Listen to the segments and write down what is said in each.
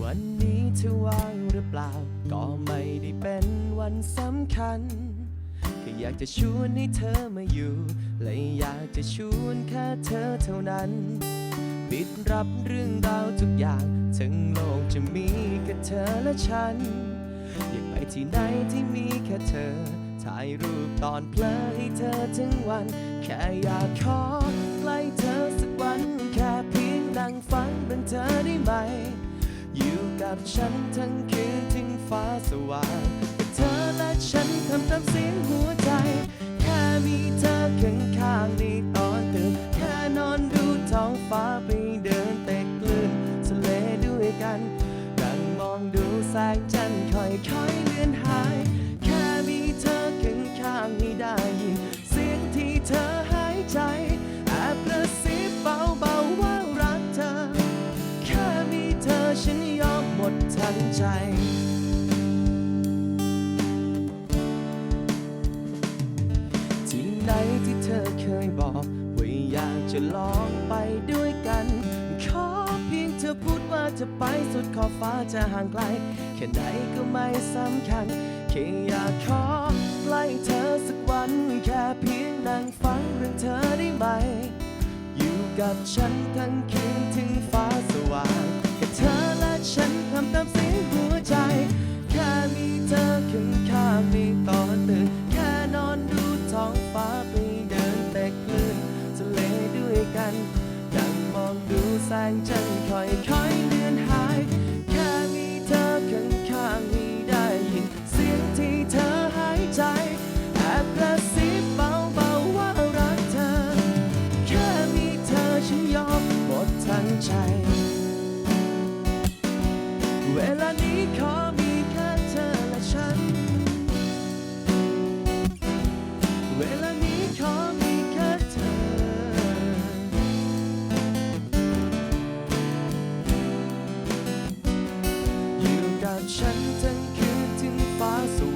วันนี้เธอว่างหรือเปล่า ก็ไม่ได้เป็นวันสำคัญแค่อยากจะชวนให้เธอมาอยู่ และอยากจะชวนแค่เธอเท่านั้น ปิดรับเรื่องราวทุกอย่างทั้งโลกจะมีแค่เธอและฉัน อยากไปที่ไหนที่มีแค่เธอ ถ่ายรูปตอนเพลอให้เธอทั้งวัน แค่อยากขอ จับฉันทั้งคืนทิ้งฟ้าสว่างแต่เธอและฉันทำตามเสียงหัวใจ แค่มีเธอข้างข้างในตอนตื่นแค่นอนดูท้องฟ้าไปเดินเตะกลื่นทะเลด้วยกันนั่งมองดูแสงจันทร์ค่อยๆเลือนหา ทั้งใจ ที่ไหนที่เธอเคยบอก ว่าอยากจะลองไปด้วยกัน ขอเพียงเธอพูดว่าจะไปสุดขอบฟ้าจะห่างไกล แค่ไหนก็ไม่สำคัญ แค่อยากขอใกล้เธอสักวัน แค่เพียงนั่งฟังเรื่องเธอได้ไหม อยู่กับฉันทั้งคืนถึงฟ้าสว่าง ค่อยเลือนหาย แค่มีเธอข้างข้างๆให้ได้ยิน เสียงที่เธอหายใจ แอบกระซิบเบาๆว่ารักเธอ แค่มีเธอฉันยอมหมดทั้งใจ ฉันทั้งคืนถึงฟ้าสว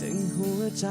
ถึงหัวใจ